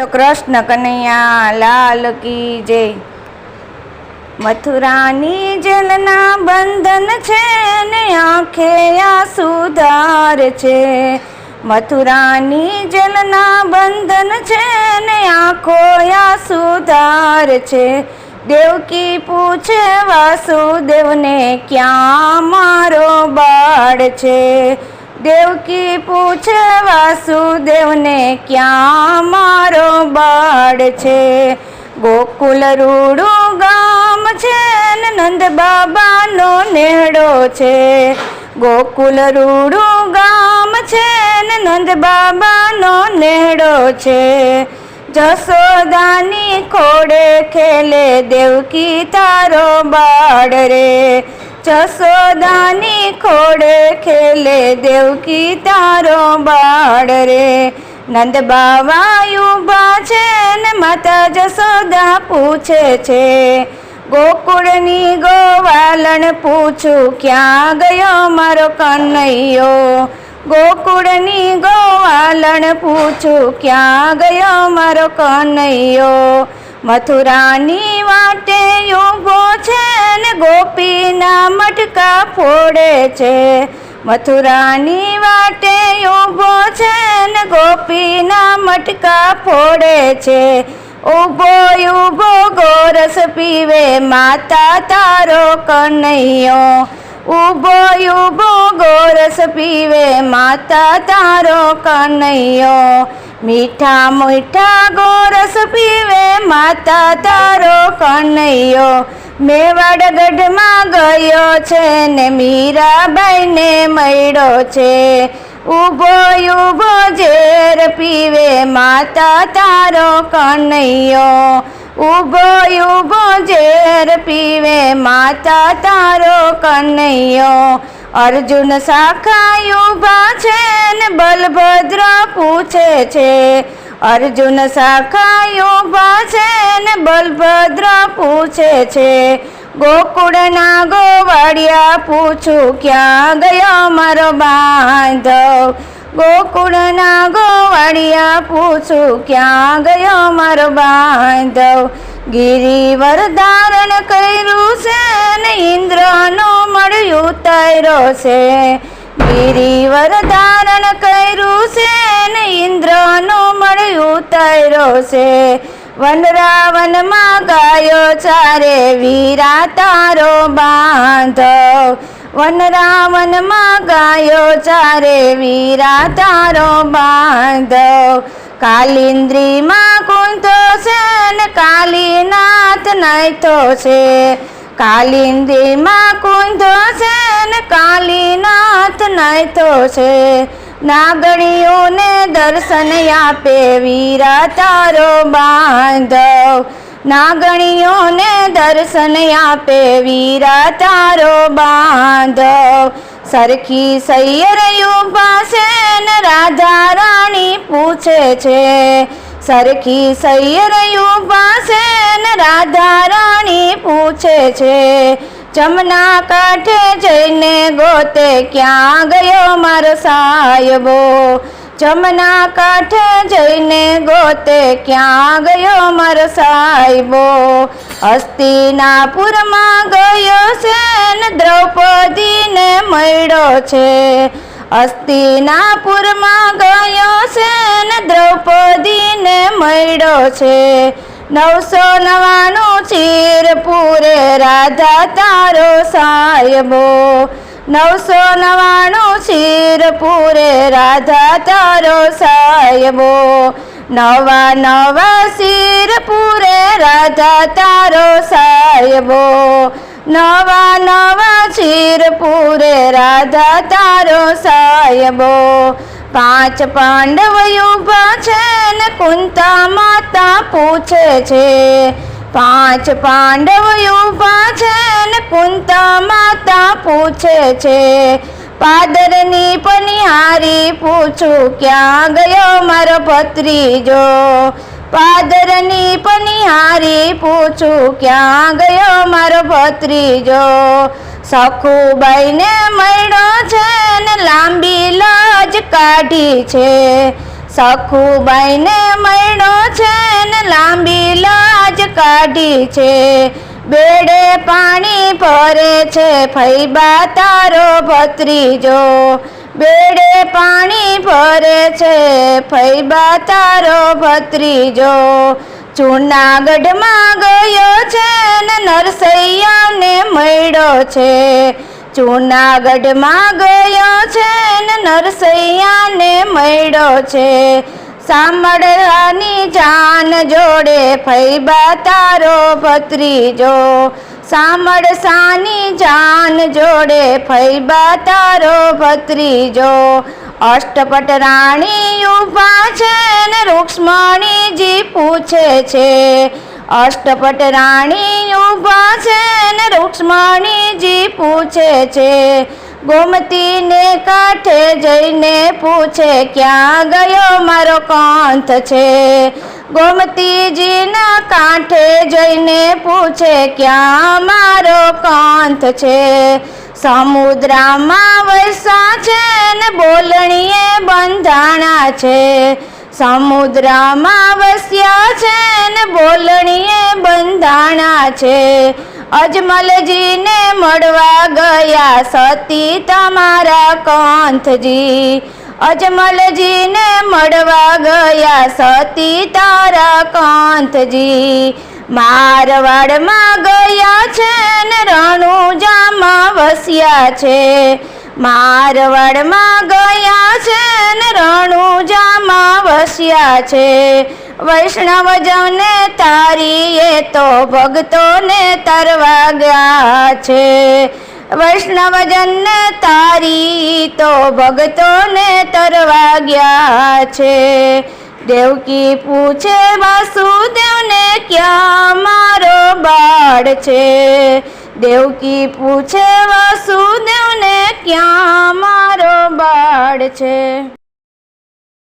કૃષ્ણ કનૈયા, લાલ કી જય. મથુરાની જેલના બંધન છે ને આંખે આ સુધાર છે. મથુરાની જેલના બંધન છે ને આંખો આ સુધાર છે. દેવકી પૂછે વાસુદેવને, ક્યાં મારો બાળ છે? દેવકી પૂછે વાસુદેવને, ક્યાં મારો બાળ છે? ગોકુલ રૂડું ગામ છે નંદ બાબાનો નેહડો છે. ગોકુલ રૂડું ગામ છે નંદ બાબાનો નેહડો છે. જસોદાની ખોડે ખેલે, દેવકી તારો બાળ રે. જસોદાની ખોડે ખેલે દેવકી તારો બાળ રે. નંદ બાવા ઊભા છે ને માતા જસોદા પૂછે છે. ગોકુળની ગોવાલણ પૂછું, ક્યાં ગયો મારો કનૈયો? ગોકુળની ગોવાલણ પૂછું, ક્યાં ગયો મારો કનૈયો? મથુરાની વાટે ઊભો છે ને ગોપીના મટકા ફોડે છે. મથુરાની વાટે ઊભો છે ને ગોપીના મટકા ફોડે છે. ઊભો ઊભો ગોરસ પીવે માતા તારો કનૈયો. ઊભો ઊભો ગોરસ પીવે માતા તારો કનૈયો. મીઠા મીઠા ગોરસ પીવે માતા તારો કનૈયો. મેવાડ ગઢમાં ગયો છે ને મીરાબાઈને મળ્યો છે. ઊભો ઊભો ઝેર પીવે માતા તારો કનૈયો. ઊભો ઊભો ઝેર પીવે માતા તારો કનૈયો. અર્જુન શાખા ઊભા છે ને બલભદ્ર પૂછે છે. અર્જુન શાખા ઊભા છે ને બલભદ્ર પૂછે છે. ગોકુળના ગોવાળિયા પૂછું, ક્યાં ગયો મારો બાંધવ? ગોકુળના ગોવાળિયા પૂછું, ક્યાં ગયો મારો બાંધવ? ગિરિવર ધારણ કર્યું છે ને ઇન્દ્રનો મળ્યું તૈરો છે. ગિરિવર ધારણ કર્યું છે ને ઇન્દ્રનો મળ્યું તૈરો છે. વનરાવનમાં ગાયો ચારે વીરા તારો બાંધવ વનરાવનમાં ગાયો ચારે વીરા તારો બાંધવ કાલિન્દ્રીમાં કુંતો છે ને કાલીનાથ નાયતો છે. કાલિન્દ્રીમાં કુંતો છે ને કાલીનાથ નાયતો છે. નાગણીઓને દર્શન આપે વીરા તારો બાંધવ. નાગણીઓને દર્શન આપે વીરા તારો બાંધવ. સરખી સૈયર પાસે રાધા રાણી પૂછે છે. સરખી સૈયર પાસે રાધા રાણી પૂછે છે. જમના કાંઠે જઈને ગોતે, ક્યાં ગયો મારો સાહેબો જમના કાંઠે જઈને ગોતે ક્યાં ગયો મારો સાહેબો? હસ્તિનાપુરમાં ગયો છે દ્રૌપદીને મળ્યો છે. હસ્તિનાપુરમાં ગયો છે દ્રૌપદીને મળ્યો છે. નવસો નવાણું ચીર પૂરે રાધા તારો સાહેબો. નવસો નવાણું ચીર પૂરે રાધા તારો સાહેબો. નવા નવા શીર પૂરે રાધા તારો સાહેબો. નવા નવા ચીર પૂરે રાધા તારો સાહેબો. પાંચ પાંડવ યુભા છે ને કુંતા માતા પૂછે છે. પાંચ પાંડવ ઊભા છે ને કુંતા માતા પૂછે છે. પાદરની પનિહારી પૂછું, ક્યાં ગયો મારો ભત્રીજો? પાદરની પનિહારી પૂછું, ક્યાં ગયો મારો ભત્રીજો? સખુબાઈને મળ્યો છે ને લાંબી લાજ કાઢી છે. સખુબાઈને મળ્યો છે ને લાંબી લાજ કાઢી છે. બેડે પાણી ભરે છે, ફૈબા તારો ભત્રીજો. બેડે પાણી ભરે છે, ફૈબા તારો ભત્રીજો. જૂનાગઢમાં ગયો છે ને નરસૈયાને મળ્યો છે. જૂનાગઢમાં ગયો નરસૈયાને મળ્યો છે. સાંભળવાની જાન જોડે ફૈબા તારો ભત્રીજો. સામળસાની જાન જોડે ફૈબા તારો ભત્રીજો. અષ્ટપટ રાણી ઊભા છે ને રૂક્ષ્મણીજી પૂછે છે. અષ્ટપટ રાણી ઊભા છે ને રૂક્ષ્મણીજી પૂછે છે. ગોમતીને કાંઠે જઈને પૂછે, ક્યાં ગયો મારો કાંથ છે? ગોમતીજીના કાંઠે જઈને પૂછે, ક્યાં મારો કંથ છે? સમુદ્રમાં વરસા છે ને બોલણીએ બંધાણા છે. સમુદ્રમાં વસ્યા છે ને બોલણીએ બંધાણા છે. અજમલજીને મળવા ગયા સતી તમારા કંથજી અજમલજીને મળવા ગયા સતી તારા કંથજી મારવાડમાં ગયા છે ને રણુજામાં વસ્યા છે. મારવાડમાં ગયા છે ને રણુજામાં વસ્યા છે. વૈષ્ણવજનને તારીએ તો ભક્તોને તરવા ગયા છે. વૈષ્ણવજનને તારી તો ભક્તોને તરવા ગયા છે. દેવકી પૂછે વાસુદેવને, ક્યાં મારો બાળ છે? દેવકી પૂછે વાસુદેવને ક્યાં મારો બાળ છે?